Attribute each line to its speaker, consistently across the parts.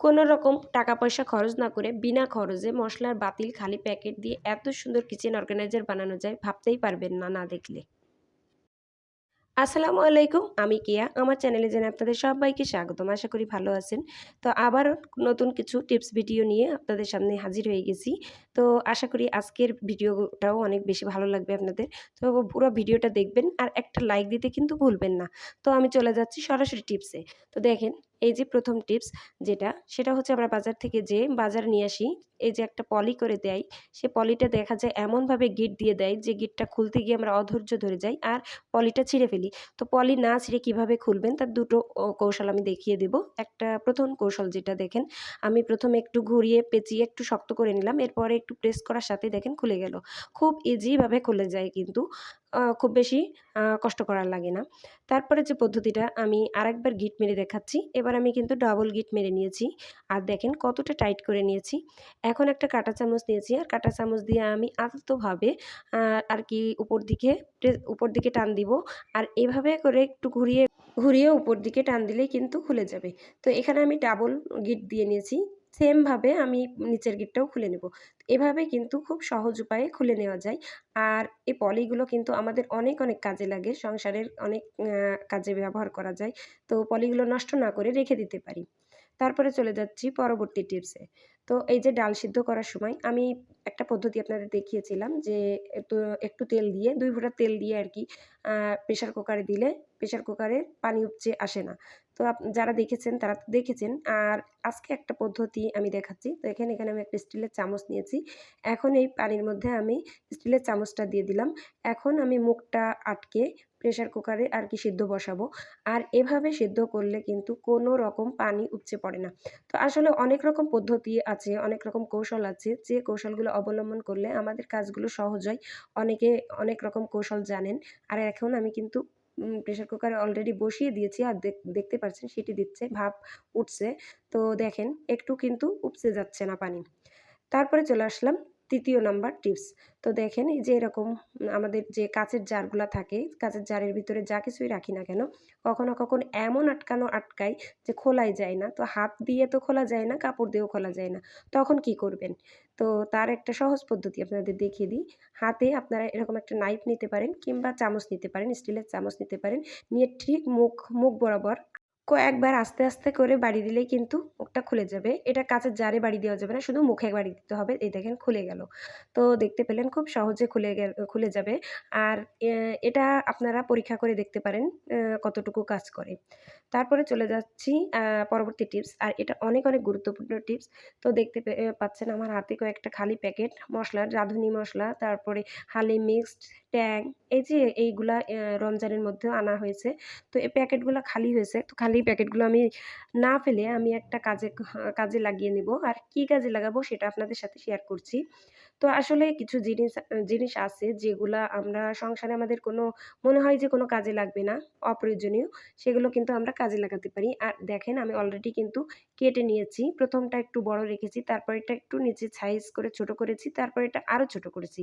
Speaker 1: কোনো রকম টাকা পয়সা খরচ না করে বিনা খরচে মশলার বাতিল খালি প্যাকেট দিয়ে এত সুন্দর কিচেন অর্গানাইজার বানানো যায় ভাবতেই পারবেন না না দেখলে। আসসালামু আলাইকুম, আমি কেয়া। আমার চ্যানেলে জানে আপনাদের সবাইকে স্বাগতম। আশা করি ভালো আছেন। তো আবার নতুন কিছু টিপস ভিডিও নিয়ে আপনাদের সামনে হাজির হয়ে গেছি। তো আশা করি আজকের ভিডিওটাও অনেক বেশি ভালো লাগবে আপনাদের। তো পুরো ভিডিওটা দেখবেন আর একটা লাইক দিতে কিন্তু ভুলবেন না। তো আমি চলে যাচ্ছি সরাসরি টিপসে তো দেখেন এই যে প্রথম টিপস যেটা সেটা হচ্ছে আমরা বাজার থেকে যে বাজার নিয়ে আসি এই যে একটা পলি করে দেয়, সে পলিটা দেখা যায় এমনভাবে গিট দিয়ে দেয় যে গিটটা খুলতে গিয়ে আমরা অধৈর্য ধরে যাই আর পলিটা ছিঁড়ে ফেলি। তো পলি না ছিঁড়ে কীভাবে খুলবেন তার দুটো কৌশল আমি দেখিয়ে দেব। একটা প্রথম কৌশল যেটা দেখেন, আমি প্রথমে একটু ঘুরিয়ে পেঁচিয়ে একটু শক্ত করে নিলাম, এরপরে একটু প্রেস করার সাথে দেখেন খুলে গেল। খুব ইজিভাবে খুলে যায় কিন্তু খুব বেশি কষ্ট করার লাগে না। তারপরে যে পদ্ধতিটা আমি আরেকবার গিট মেরে দেখাচ্ছি, এবার আমি কিন্তু ডাবল গিট মেরে নিয়েছি। আর দেখেন কতটা টাইট করে নিয়েছি। এখন একটা কাঁটা চামচ নিয়েছি। আর কাঁটা চামচ দিয়ে আমি আলতোভাবে আর কি উপর দিকে উপর দিকে টান দিব। আর এভাবে করে একটু ঘুরিয়ে ঘুরিয়ে উপর দিকে টান দিলেই কিন্তু খুলে যাবে। তো এখানে আমি ডাবল গিট দিয়ে নিয়েছি। সেমভাবে আমি নিচের গিটটাও খুলে নেব। এভাবে কিন্তু খুব সহজ উপায়ে খুলে নেওয়া যায়। আর এই পলিগুলো কিন্তু আমাদের অনেক অনেক কাজে লাগে। সংসারের অনেক কাজে ব্যবহার করা যায়। তো পলিগুলো নষ্ট না করে রেখে দিতে পারি। তারপরে চলে যাচ্ছি পরবর্তী টিপসে তো এই যে ডাল সিদ্ধ করার সময় আমি একটা পদ্ধতি আপনাদের দেখিয়েছিলাম যে, একটু তেল দিয়ে, দুই ফোঁটা তেল দিয়ে আর কি প্রেশার কুকারে দিলে প্রেশার কুকারে পানি উপচে আসে না। তো যারা দেখেছেন, তারা তো দেখেছেন। আর আজকে একটা পদ্ধতি আমি দেখাচ্ছি। তো এখানে এখানে আমি একটা স্টিলের চামচ নিয়েছি। এখন এই পানির মধ্যে আমি স্টিলের চামচটা দিয়ে দিলাম। এখন আমি মুখটা আটকে প্রেশার কুকারে আর কি সিদ্ধ বসাবো। আর এভাবে সিদ্ধ করলে কিন্তু কোনো রকম পানি উপচে পড়ে না। তো আসলে অনেক রকম পদ্ধতি আছে, অনেক রকম কৌশল আছে। যে কৌশলগুলো অবলম্বন করলে আমাদের কাজগুলো সহজ হয়। অনেকে অনেক রকম কৌশল জানেন। আর এখন আমি কিন্তু প্রেশার কুকার অলরেডি বসিয়ে দিয়েছি আর দেখতে পাচ্ছেন সেটি দিচ্ছে, ভাপ উঠছে। তো দেখেন, একটু কিন্তু উপচে যাচ্ছে না পানি। তারপরে চলে আসলাম তৃতীয় নাম্বার টিপস। তো দেখেন এই যে এরকম আমাদের যে কাচের জারগুলো থাকে, কাচের জারের ভিতরে যা কিছুই রাখি না কেন, কখনো কখনো এমন আটকানো আটকায় যে খোলাই যায় না। তো হাত দিয়ে তো খোলা যায় না, কাপড় দিয়েও খোলা যায় না। তখন কি করবেন? তো তার একটা সহজ পদ্ধতি আপনাদের দেখিয়ে দিই। হাতে আপনারা এরকম একটা নাইফ নিতে পারেন কিংবা চামচ নিতে পারেন স্টিলের চামচ নিতে পারেন। নিয়ে ঠিক মুখ মুখ বরাবর কয়েকবার আস্তে আস্তে করে বাড়ি দিলেই কিন্তু মুখটা খুলে যাবে। এটা কাঁচের জারে বাড়ি দেওয়া যাবে না, শুধু মুখে বাড়ি দিতে হবে। এই দেখেন খুলে গেল। তো দেখতে পেলেন খুব সহজে খুলে গেল, খুলে যাবে। আর এটা আপনারা পরীক্ষা করে দেখতে পারেন কতটুকু কাজ করে। তারপরে চলে যাচ্ছি পরবর্তী টিপস। আর এটা অনেক অনেক গুরুত্বপূর্ণ টিপস। তো দেখতে পাচ্ছেন আমার হাতে কয়েকটা খালি প্যাকেট মশলার রাঁধুনি মশলা, তারপরে হালি মিক্সড, ট্যাং, এই যে এইগুলা রমজানের মধ্যেও আনা হয়েছে। তো এই প্যাকেটগুলো খালি হয়েছে। তো খালি প্যাকেটগুলো আমি না ফেলে আমি একটা কাজে কাজে লাগিয়ে নেব। আর কি কাজে লাগাবো সেটা আপনাদের সাথে শেয়ার করছি। তো আসলে কিছু জিনিস জিনিস আছে যেগুলা আমরা সংসারে আমাদের কোনো, মনে হয় যে কোনো কাজে লাগবে না, অপ্রয়োজনীয়। সেগুলো কিন্তু আমরা কাজে লাগাতে পারি। আর দেখেন আমি অলরেডি কিন্তু কেটে নিয়েছি। প্রথমটা একটু বড় রেখেছি তারপর এটা একটু নিচে সাইজ করে ছোট করেছি তারপর এটা আরও ছোট করেছি।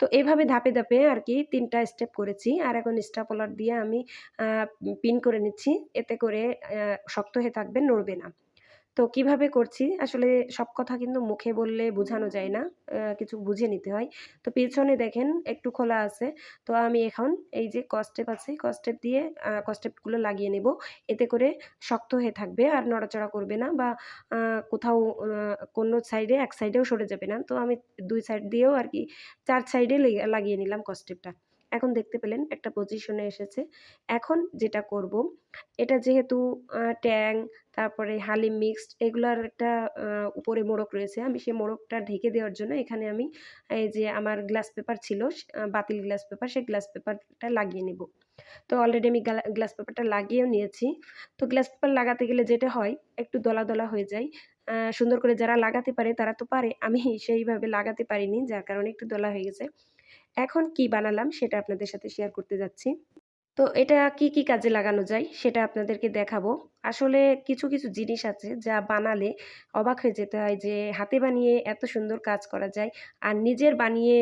Speaker 1: তো এইভাবে ধাপে ধাপে আর কি তিনটা স্টেপ করেছি। আর এখন স্টাপলার দিয়ে আমি পিন করে নিচ্ছি। এতে করে শক্ত হয়ে থাকবে, নড়বে না। তো কীভাবে করছি? আসলে সব কথা কিন্তু মুখে বললে বোঝানো যায় না কিছু বুঝে নিতে হয়। তো পেছনে দেখেন একটু খোলা আছে। তো আমি এখন এই যে কস্টেপ আছে কস্টেপ দিয়ে কস্টেপগুলো লাগিয়ে নেব। এতে করে শক্ত হয়ে থাকবে আর নড়াচড়া করবে না বা কোথাও কোনো সাইডে এক সাইডেও সরে যাবে না। তো আমি দুই সাইড দিয়েও আর কি, চার সাইডে লাগিয়ে নিলাম কস্টেপটা এখন দেখতে পেলেন একটা পজিশনে এসেছে। এখন যেটা করব, এটা যেহেতু ট্যাং, তারপরে হালিম মিক্সড এগুলার একটা উপরে মোড়ক রয়েছে। আমি সেই মোড়কটা ঢেকে দেওয়ার জন্য এখানে আমি, এই যে আমার গ্লাস পেপার ছিল বাতিল গ্লাস পেপার সেই গ্লাস পেপারটা লাগিয়ে নেব। তো অলরেডি আমি গ্লাস পেপারটা লাগিয়েও নিয়েছি। তো গ্লাস পেপার লাগাতে গেলে যেটা হয়, একটু দলা দলা হয়ে যায়। সুন্দর করে যারা লাগাতে পারে তারা তো পারে আমি সেইভাবে লাগাতে পারিনি যার কারণে একটু দোলা হয়ে গেছে এখন কি বানালাম সেটা আপনাদের সাথে শেয়ার করতে যাচ্ছি তো এটা কি, কি কাজে লাগানো যায় সেটা আপনাদেরকে দেখাবো। আসলে কিছু, কিছু জিনিস আছে যা বানালে অবাক হয়ে যেতে হয় যে হাতে বানিয়ে এত সুন্দর কাজ করা যায়। আর নিজের বানিয়ে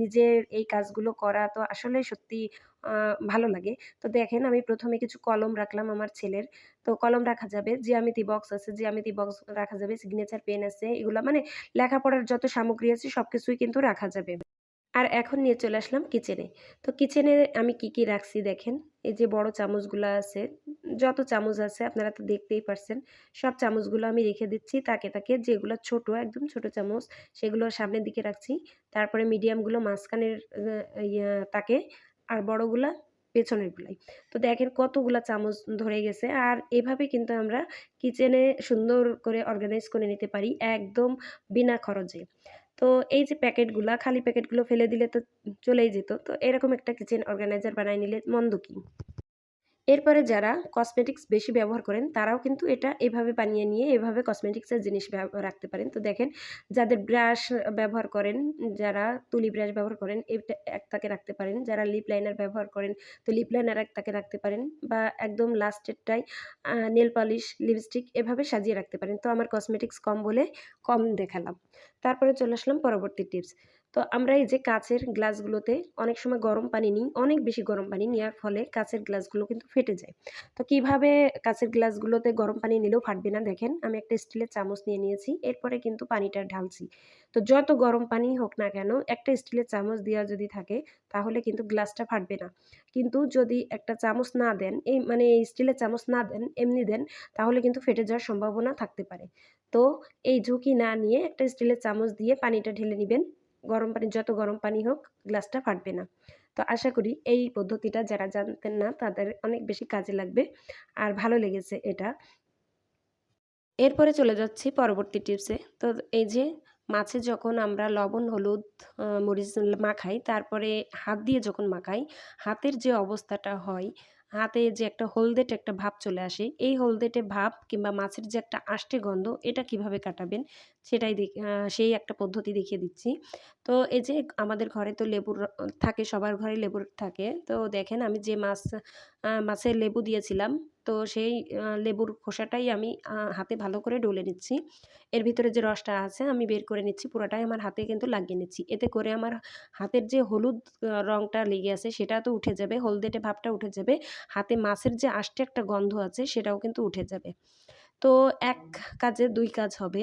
Speaker 1: নিজের এই কাজগুলো করা তো আসলে সত্যি ভালো লাগে। তো দেখেন আমি প্রথমে কিছু কলম রাখলাম আমার ছেলের। তো কলম রাখা যাবে, জ্যামিতি বক্স আছে, জ্যামিতি বক্স রাখা যাবে, সিগনেচার পেন আছে। এগুলো মানে লেখাপড়ার যত সামগ্রী আছে সব কিছুই কিন্তু রাখা যাবে। আর এখন নিয়ে চলে আসলাম কিচেনে। তো কিচেনে আমি কি, কি রাখছি দেখেন। এই যে বড় চামচগুলো আছে, যত চামচ আছে আপনারা তো দেখতেই পারছেন। সব চামচগুলো আমি রেখে দিচ্ছি তাকে, তাকে যেগুলো ছোট একদম ছোট চামচ সেগুলো সামনের দিকে রাখছি। তারপরে মিডিয়ামগুলো মাঝখানের তাকে আর বড়গুলা পেছনের গুলাই তো দেখেন কতগুলা চামচ ধরে গেছে। আর এভাবে কিন্তু আমরা কিচেনে সুন্দর করে অর্গানাইজ করে নিতে পারি একদম বিনা খরচে। তো এই যে প্যাকেটগুলা, খালি প্যাকেটগুলো ফেলে দিলে তো চলেই যেত। তো এরকম একটা কিচেন অর্গানাইজার বানাই নিলে মন্দ কি? এরপরে যারা কসমেটিক্স বেশি ব্যবহার করেন তারাও কিন্তু এটা এভাবে বানিয়ে নিয়ে এভাবে কসমেটিক্সের জিনিস রাখতে পারেন। তো দেখেন যাদের ব্রাশ ব্যবহার করেন, যারা তুলি ব্রাশ ব্যবহার করেন এটা এক তাকে রাখতে পারেন। যারা লিপ লাইনার ব্যবহার করেন তো লিপ লাইনার এক তাকে রাখতে পারেন বা একদম লাস্টেরটায় আ নেল পলিশ, লিপস্টিক এভাবে সাজিয়ে রাখতে পারেন। তো আমার কসমেটিক্স কম বলে কম দেখালাম। তারপরে চলে আসলাম পরবর্তী টিপস। তো আমরা এই যে কাঁচের গ্লাসগুলোতে অনেক সময় গরম পানি নিই, অনেক বেশি গরম পানি নেওয়ার ফলে কাঁচের গ্লাসগুলো কিন্তু ফেটে যায়। তো কীভাবে কাঁচের গ্লাসগুলোতে গরম পানি নিলেও ফাটবে না দেখেন আমি একটা স্টিলের চামচ নিয়ে নিয়েছি। এরপরে কিন্তু পানিটা ঢালছি। তো যত গরম পানি হোক না কেন একটা স্টিলের চামচ দেওয়া যদি থাকে তাহলে কিন্তু গ্লাসটা ফাটবে না। কিন্তু যদি একটা চামচ না দেন এই মানে এই স্টিলের চামচ না দেন এমনি দেন তাহলে কিন্তু ফেটে যাওয়ার সম্ভাবনা থাকতে পারে। তো এই ঝুঁকি না নিয়ে একটা স্টিলের চামচ দিয়ে পানিটা ঢেলে নিবেন। গরম পানি যত গরম পানি হোক গ্লাসটা ফাটবে না। তো আশা করি এই পদ্ধতিটা যারা জানতেন না তাদের অনেক বেশি কাজে লাগবে। আর ভালো লেগেছে এটা। এরপরে চলে যাচ্ছি পরবর্তী টিপসে। তো এই যে মাছে যখন আমরা লবণ, হলুদ, মরিচ মাখাই তারপরে হাত দিয়ে যখন মাখাই, হাতের যে অবস্থাটা হয়, হাতে যে একটা হলদেটে একটা ভাব চলে আসে, এই হলদেটে ভাব কিংবা মাছের যে একটা আষ্টে গন্ধ এটা কীভাবে কাটাবেন সেটাই সেই একটা পদ্ধতি দেখিয়ে দিচ্ছি। তো এই যে আমাদের ঘরে তো লেবুর থাকে সবার ঘরে লেবুর থাকে। তো দেখেন আমি যে মাছ মাছের লেবু দিয়েছিলাম তো সেই লেবুর খোসাটাই আমি হাতে ভালো করে ডলে নিচ্ছি। এর ভিতরে যে রসটা আছে আমি বের করে নিচ্ছি পুরোটাই আমার হাতে কিন্তু লাগিয়ে নিচ্ছি। এতে করে আমার হাতের যে হলুদ রংটা লেগে আছে সেটা তো উঠে যাবে, হলদেটে ভাবটা উঠে যাবে। হাতে মাছের যে আষ্টে একটা গন্ধ আছে সেটাও কিন্তু উঠে যাবে। তো এক কাজে দুই কাজ হবে।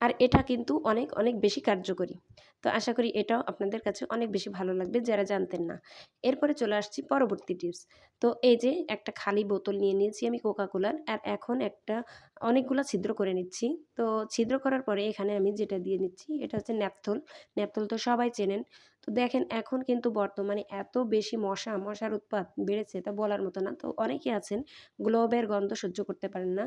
Speaker 1: আর এটা কিন্তু অনেক, অনেক বেশি কার্যকরী। তো আশা করি এটাও আপনাদের কাছে অনেক বেশি ভালো লাগবে যারা জানতেন না। এরপরে চলে আসছি পরবর্তী টিপস। তো এই যে একটা খালি বোতল নিয়ে নিয়েছি আমি কোকা কোলার আর এখন একটা অনেকগুলা ছিদ্র করে নিচ্ছি। তো ছিদ্র করার পরে এখানে আমি যেটা দিয়ে নিচ্ছি এটা হচ্ছে ন্যাপথল। ন্যাপথল তো সবাই চেনেন। তো দেখেন এখন কিন্তু বর্তমানে এত বেশি মশা, মশার উৎপাত বেড়েছে তা বলার মতো না। তো অনেকে আছেন গ্লোবের গন্ধ সহ্য করতে পারেন না।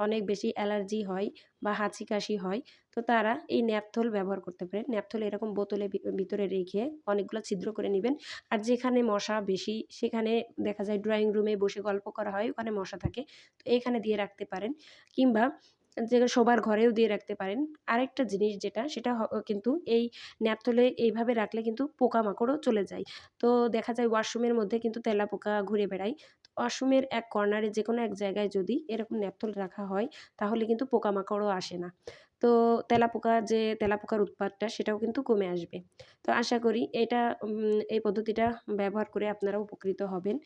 Speaker 1: অনেক বেশি অ্যালার্জি হয় বা হাঁচি কাশি হয়, তো তারা এই ন্যাপথল ব্যবহার করতে পারেন। ন্যাপথল এরকম বোতলে ভিতরে রেখে অনেকগুলো ছিদ্র করে নেবেন। আর যেখানে মশা বেশি, সেখানে দেখা যায় ড্রয়িং রুমে বসে গল্প করা হয়, ওখানে মশা থাকে। তো এখানে দিয়ে রাখতে পারেন। কিংবা যে সবার ঘরেও দিয়ে রাখতে পারেন। আরেকটা জিনিস যেটা, সেটা কিন্তু এই ন্যাপথলে এইভাবে রাখলে কিন্তু পোকামাকড়ও চলে যায়। তো দেখা যায় ওয়াশরুমের মধ্যে কিন্তু তেলাপোকা ঘুরে বেড়ায়। ওয়াশরুমের এক কর্নারে যে কোনো এক জায়গায় যদি এরকম ন্যাপথল রাখা হয়, তাহলে কিন্তু পোকামাকড়ও আসে না। তো তেলাপোকা যে তেলাপোকার উৎপাতটা, সেটাও কিন্তু কমে আসবে। তো আশা করি এটা এই পদ্ধতিটা ব্যবহার করে আপনারা উপকৃত হবেন।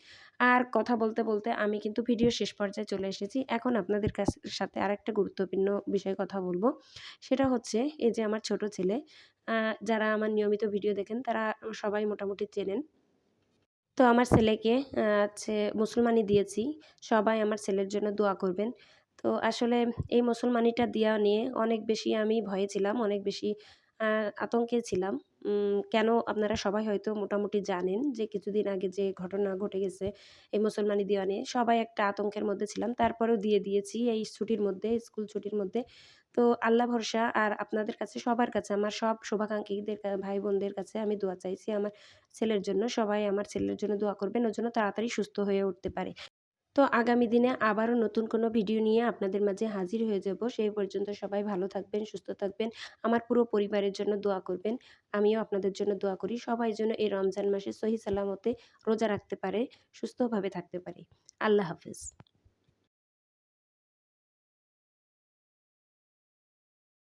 Speaker 1: আর কথা বলতে বলতে আমি কিন্তু ভিডিও শেষ পর্যায়ে চলে এসেছি। এখন আপনাদের কাছ, সাথে আরেকটা গুরুত্বপূর্ণ বিষয়ে কথা বলব। সেটা হচ্ছে, এই যে আমার ছোট ছেলে যারা আমার নিয়মিত ভিডিও দেখেন, তারা সবাই মোটামুটি চেনেন। তো আমার ছেলেকে হচ্ছে মুসলমানি দিয়েছি। সবাই আমার ছেলের জন্য দোয়া করবেন। তো আসলে এই মুসলমানিটা দেওয়া নিয়ে অনেক বেশি আমি ভয়ে ছিলাম, অনেক বেশি আতঙ্কে ছিলাম। কেন আপনারা সবাই হয়তো মোটামুটি জানেন যে কিছুদিন আগে যে ঘটনা ঘটে গেছে এই মুসলমানি দেওয়া নিয়ে, সবাই একটা আতঙ্কের মধ্যে ছিলাম। তারপরেও দিয়ে দিয়েছি এই ছুটির মধ্যে, স্কুল ছুটির মধ্যে। তো আল্লাহ ভরসা। আর আপনাদের কাছে, সবার কাছে, আমার সব শুভাকাঙ্ক্ষীদের ভাই বোনদের কাছে আমি দোয়া চাইছি আমার ছেলের জন্য। সবাই আমার ছেলের জন্য দোয়া করবেন, ওর জন্য তাড়াতাড়ি সুস্থ হয়ে উঠতে পারে। তো আগামী দিনে আবারও নতুন কোনো ভিডিও নিয়ে আপনাদের মাঝে হাজির হয়ে যাব। সেই পর্যন্ত সবাই ভালো থাকবেন, সুস্থ থাকবেন। আমার পুরো পরিবারের জন্য দোয়া করবেন। আমিও আপনাদের জন্য দোয়া করি। সবাই যেন এই রমজান মাসে সহি সালামতে রোজা রাখতে পারে, সুস্থভাবে থাকতে পারে। আল্লাহ হাফিজ।